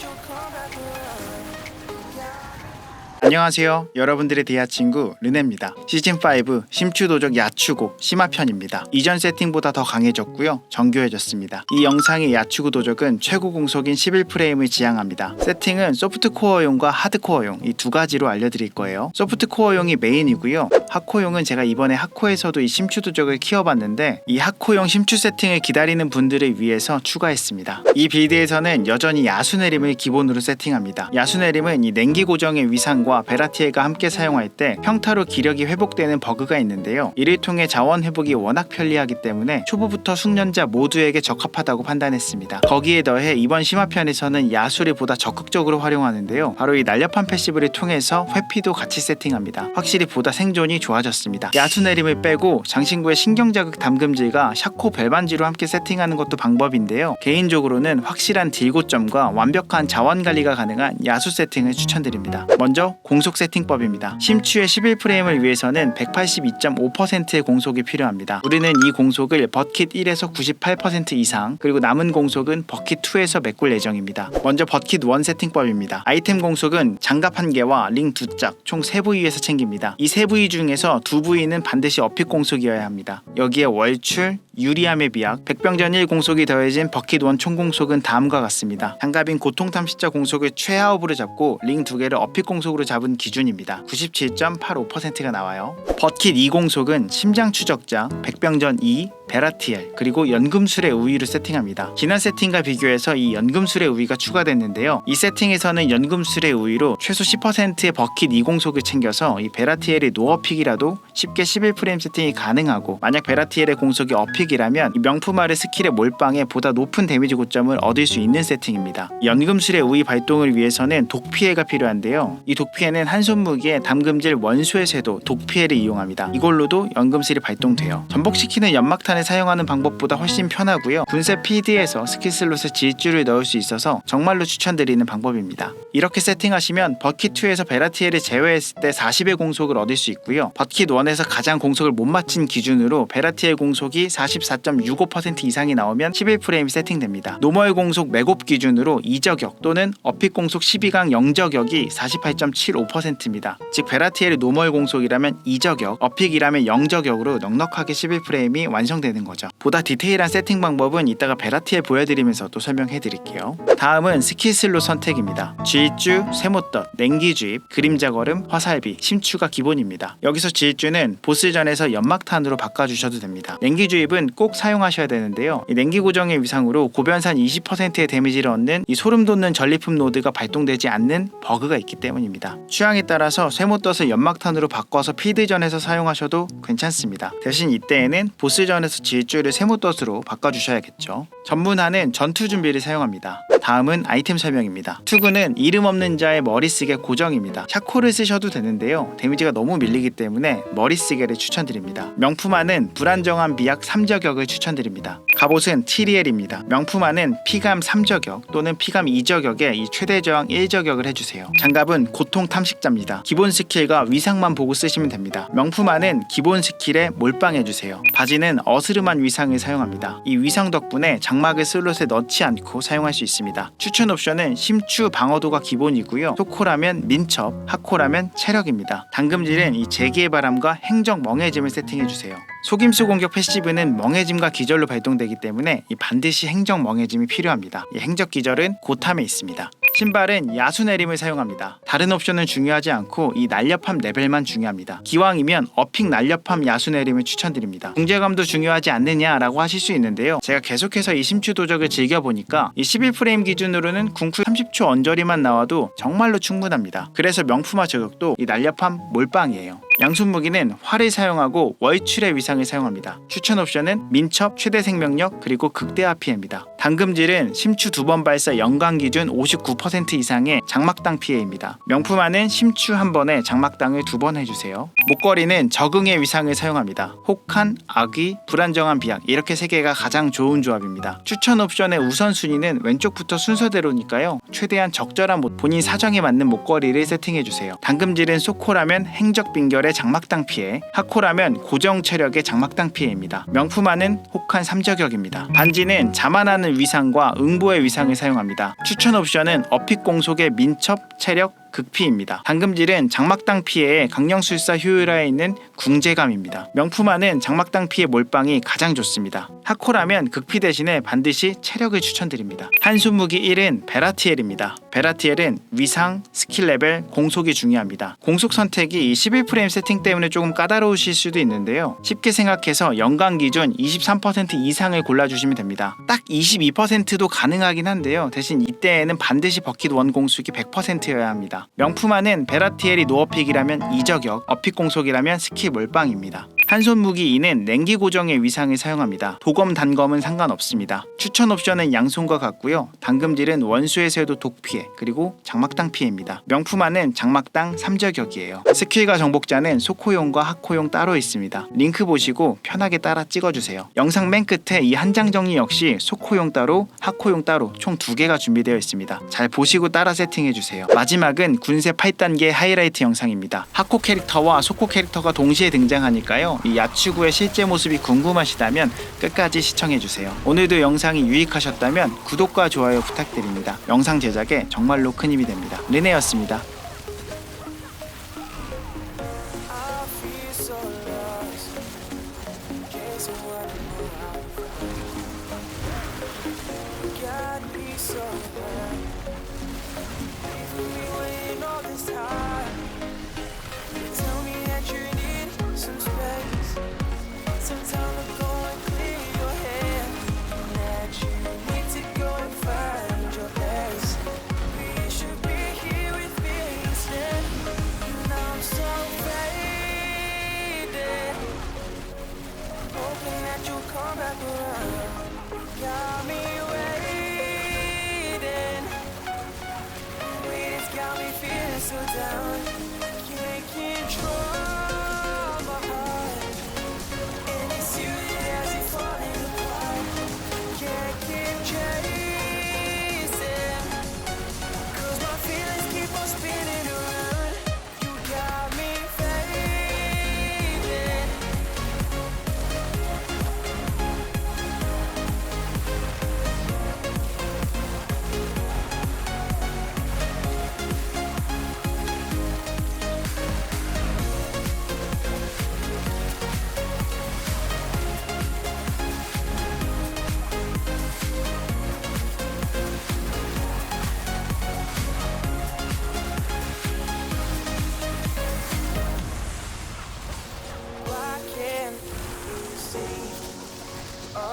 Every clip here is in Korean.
you'll come back around. Yeah. 안녕하세요. 여러분들의 대야 친구 르네입니다. 시즌 5 심추도적 야추고 심화편입니다. 이전 세팅보다 더 강해졌고요. 정교해졌습니다. 이 영상의 야추고 도적은 최고 공속인 11프레임을 지향합니다. 세팅은 소프트 코어용과 하드 코어용 이 두 가지로 알려드릴 거예요. 소프트 코어용이 메인이고요. 하코용은 제가 이번에 하코에서도 이 심추 도적을 키워봤는데 이 하코용 심추 세팅을 기다리는 분들을 위해서 추가했습니다. 이 빌드에서는 여전히 야수 내림을 기본으로 세팅합니다. 야수 내림은 이 냉기 고정의 위상과 베라티에가 함께 사용할 때 평타로 기력이 회복되는 버그가 있는데요. 이를 통해 자원 회복이 워낙 편리하기 때문에 초보부터 숙련자 모두에게 적합하다고 판단했습니다. 거기에 더해 이번 심화편에서는 야수를 보다 적극적으로 활용하는데요. 바로 이 날렵한 패시브를 통해서 회피도 같이 세팅합니다. 확실히 보다 생존이 좋아졌습니다. 야수 내림을 빼고 장신구의 신경자극 담금질과 샤코 벨반지로 함께 세팅하는 것도 방법인데요. 개인적으로는 확실한 딜고점과 완벽한 자원 관리가 가능한 야수 세팅을 추천드립니다. 먼저 공속 세팅법입니다. 심추의 11프레임을 위해서는 182.5%의 공속이 필요합니다. 우리는 이 공속을 버킷 1에서 98% 이상 그리고 남은 공속은 버킷 2에서 메꿀 예정입니다. 먼저 버킷 1 세팅법입니다. 아이템 공속은 장갑 1개와 링 2짝 총 3부위에서 챙깁니다. 이 3부위 중에서 2부위는 반드시 어픽 공속이어야 합니다. 여기에 월출, 유리함의 비약, 백병전 1 공속이 더해진 버킷 1총 공속은 다음과 같습니다. 장갑인 고통탐식자 공속을 최하업으로 잡고 링 2개를 어픽 공속으로 잡은 기준입니다. 97.85%가 나와요. 버킷 2 공속은 심장 추적자, 백병전 2, 베라티엘 그리고 연금술의 우위를 세팅합니다. 지난 세팅과 비교해서 이 연금술의 우위가 추가됐는데요. 이 세팅에서는 연금술의 우위로 최소 10%의 버킷 2공속을 챙겨서 이 베라티엘의 노어픽이라도 쉽게 11프레임 세팅이 가능하고 만약 베라티엘의 공속이 어픽이라면 이 명품아르 스킬의 몰빵에 보다 높은 데미지 고점을 얻을 수 있는 세팅입니다. 연금술의 우위 발동을 위해서는 독피해가 필요한데요. 이 독피해는 한 손무기에 담금질 원소의 쇄도 독피해를 이용합니다. 이걸로도 연금술이 발동돼요. 전복시키는 연막탄 을 사용하는 방법보다 훨씬 편하고요. 군세 PD에서 스킬 슬롯에 질주를 넣을 수 있어서 정말로 추천드리는 방법입니다. 이렇게 세팅하시면 버킷 2에서 베라티엘을 제외했을 때 40의 공속을 얻을 수 있고요. 버킷 1에서 가장 공속을 못 맞힌 기준으로 베라티엘 공속이 44.65% 이상이 나오면 11프레임이 세팅됩니다. 노멀 공속 맥옵 기준으로 2저격 또는 어픽 공속 12강 0저격이 48.75%입니다. 즉 베라티엘의 노멀 공속이라면 2저격, 어픽이라면 0저격으로 넉넉하게 11프레임이 완성 되는 거죠. 보다 디테일한 세팅 방법은 이따가 베라티엘 보여드리면서 또 설명해 드릴게요. 다음은 스킬 슬롯 선택입니다. 질주, 세모덧, 냉기주입, 그림자 걸음, 화살비, 심추가 기본입니다. 여기서 질주는 보스전에서 연막탄으로 바꿔주셔도 됩니다. 냉기 주입은 꼭 사용하셔야 되는데요. 이 냉기 고정의 위상으로 고변산 20%의 데미지를 얻는 이 소름 돋는 전리품 노드가 발동되지 않는 버그가 있기 때문입니다. 취향에 따라서 세모덧을 연막탄으로 바꿔서 피드전에서 사용하셔도 괜찮습니다. 대신 이때에는 보스전에서 질주를 세모덧으로 바꿔주셔야겠죠. 전문화는 전투 준비를 사용합니다. 다음은 아이템 설명입니다. 투구는 이름 없는 자의 머리쓰개 고정입니다. 샤코를 쓰셔도 되는데요. 데미지가 너무 밀리기 때문에 머리쓰개를 추천드립니다. 명품화는 불안정한 비약 3저격을 추천드립니다. 갑옷은 티리엘입니다. 명품화는 피감 3저격 또는 피감 2저격에 이 최대 저항 1저격을 해주세요. 장갑은 고통 탐식자입니다. 기본 스킬과 위상만 보고 쓰시면 됩니다. 명품화는 기본 스킬에 몰빵해주세요. 바지는 어스 름한 위상을 사용합니다. 이 위상 덕분에 장막을 슬롯에 넣지 않고 사용할 수 있습니다. 추천 옵션은 심추 방어도가 기본이고요. 소코라면 민첩, 하코라면 체력입니다. 당금질은 이 재기의 바람과 행적 멍해짐을 세팅해주세요. 속임수 공격 패시브는 멍해짐과 기절로 발동되기 때문에 이 반드시 행적 멍해짐이 필요합니다. 이 행적 기절은 고탐에 있습니다. 신발은 야수 내림을 사용합니다. 다른 옵션은 중요하지 않고 이 날렵함 레벨만 중요합니다. 기왕이면 어픽 날렵함 야수 내림을 추천드립니다. 공제감도 중요하지 않느냐라고 하실 수 있는데요. 제가 계속해서 이 심추 도적을 즐겨보니까 이 11프레임 기준으로는 궁쿨 30초 언저리만 나와도 정말로 충분합니다. 그래서 명품화 저격도 이 날렵함 몰빵이에요. 양손 무기는 활을 사용하고 월출의 위상을 사용합니다. 추천 옵션은 민첩, 최대 생명력 그리고 극대화 피해입니다. 당금질은 심추 두 번 발사 연간 기준 59% 이상의 장막당 피해입니다. 명품화는 심추 한 번에 장막당을 두 번 해주세요. 목걸이는 적응의 위상을 사용합니다. 혹한, 악의, 불안정한 비약 이렇게 세 개가 가장 좋은 조합입니다. 추천 옵션의 우선순위는 왼쪽부터 순서대로니까요. 최대한 적절한 목- 본인 사정에 맞는 목걸이를 세팅해주세요. 당금질은 소코라면 행적 빙결의 장막당 피해, 하코라면 고정 체력의 장막당 피해입니다. 명품화는 혹한 3저격입니다. 반지는 자만하는 위상과 응보의 위상을 사용합니다. 추천 옵션은 어픽 공속의 민첩, 체력, 극피입니다. 당금질은 장막당 피해에 강령술사 효율화에 있는 궁제감입니다. 명품화는 장막당 피해 몰빵이 가장 좋습니다. 하코라면 극피 대신에 반드시 체력을 추천드립니다. 한손 무기 1은 베라티엘입니다. 베라티엘은 위상, 스킬 레벨, 공속이 중요합니다. 공속 선택이 11프레임 세팅 때문에 조금 까다로우실 수도 있는데요. 쉽게 생각해서 연간 기준 23% 이상을 골라주시면 됩니다. 딱 22%도 가능하긴 한데요. 대신 이때에는 반드시 버킷 원 공속이 100%여야 합니다. 명품화는 베라티엘이 노어픽이라면 이저격, 어픽 공속이라면 스킬 몰빵입니다. 한손 무기 2는 냉기 고정의 위상을 사용합니다. 도검 단검은 상관없습니다. 추천 옵션은 양손과 같고요. 당금질은 원수에서도 독 피해 그리고 장막당 피해입니다. 명품화는 장막당 3저격이에요. 스킬과 정복자는 소코용과 하코용 따로 있습니다. 링크 보시고 편하게 따라 찍어주세요. 영상 맨 끝에 이 한 장 정리 역시 소코용 따로 하코용 따로 총 두 개가 준비되어 있습니다. 잘 보시고 따라 세팅해주세요. 마지막은 군세 8단계 하이라이트 영상입니다. 하코 캐릭터와 소코 캐릭터가 동시에 등장하니까요. 이 야추구의 실제 모습이 궁금하시다면 끝까지 시청해주세요. 오늘도 영상이 유익하셨다면 구독과 좋아요 부탁드립니다. 영상 제작에 정말로 큰 힘이 됩니다. 르네였습니다. So down.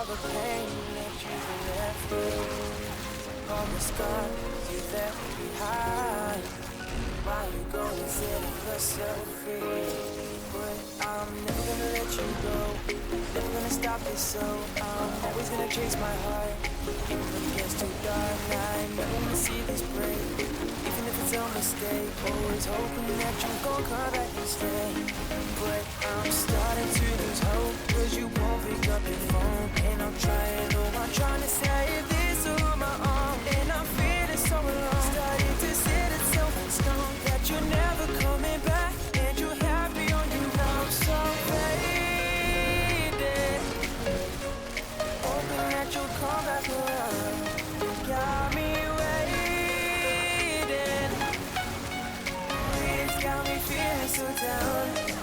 All the pain that you've left me? All the scars you left behind. Why you go and set yourself free? But I'm never gonna let you go. Never gonna stop this, so I'm always gonna chase my heart. Even when it gets too dark, I never wanna see this break. Mistake, always hoping that you gon' come back and stay. But I'm starting to lose hope, cause you won't pick up your phone. And I'm trying, oh, I'm trying to save this on my own. you down.